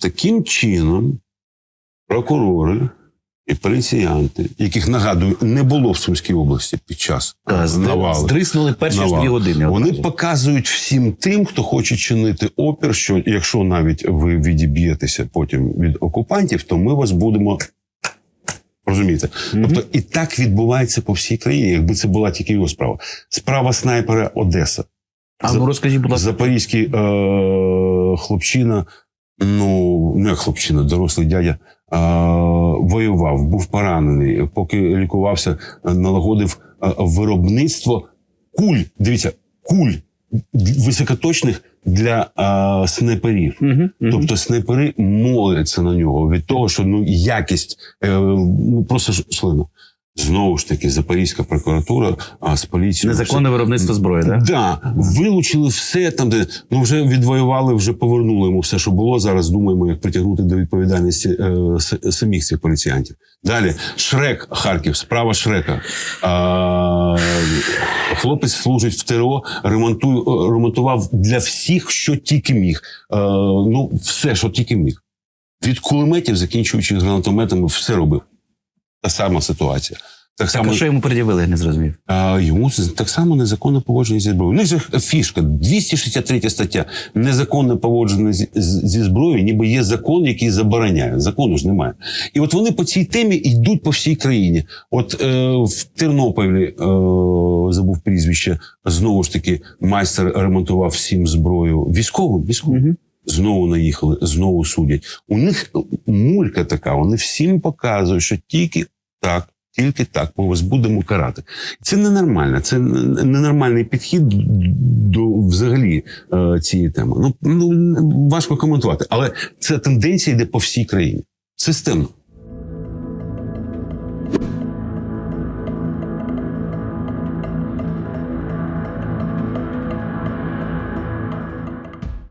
Таким чином, прокурори і поліціянти, яких нагадую, не було в Сумській області під час з- навали. Здриснули перші ж навали. дві години. Вони одразу. показують всім тим, хто хоче чинити опір, що якщо навіть ви відіб'єтеся потім від окупантів, то ми вас будемо. Розумієте? Тобто і так відбувається по всій країні, якби це була тільки його справа. Справа снайпера Одеса. А ну розкажіть, будь ласка. Запорізький е- хлопчина, ну не хлопчина, дорослий дядя, е- воював, був поранений, поки лікувався, налагодив виробництво куль. Дивіться, куль високоточних для е- снайперів. Угу, Тобто снайпери моляться на нього від того, що ну якість е, ну просто шлина. Знову ж таки, Запорізька прокуратура а з поліцією Незаконне виробництво зброї, так? Да, вилучили все там, де ну вже відвоювали, вже повернули йому все, що було. Зараз думаємо, як притягнути до відповідальності е, с- самих цих поліціянтів. Далі Шрек Харків, справа Шрека. А, хлопець служить в ТРО, ремонтує, е, ремонтував для всіх, що тільки міг. Е, ну, все, що тільки міг. Від кулеметів, закінчуючи гранатометами, все робив. Та сама ситуація. Так Так, само а що йому пред'явили, я не зрозумів. а, йому так само незаконне поводження зі зброєю. Ну, це фішка, 263 стаття. Незаконне поводження зі, зі зброєю, ніби є закон, який забороняє. Закону ж немає. І от вони по цій темі йдуть по всій країні. От е, в Тернополі е, забув прізвище. Знову ж таки, майстер ремонтував всім зброю. Військовим, військовим. Знову наїхали, знову судять. У них мулька така, вони всім показують, що тільки так, тільки так ми вас будемо карати. Це ненормально, це ненормальний підхід до взагалі е, цієї теми. Ну, ну важко коментувати, але ця тенденція йде по всій країні. Системно.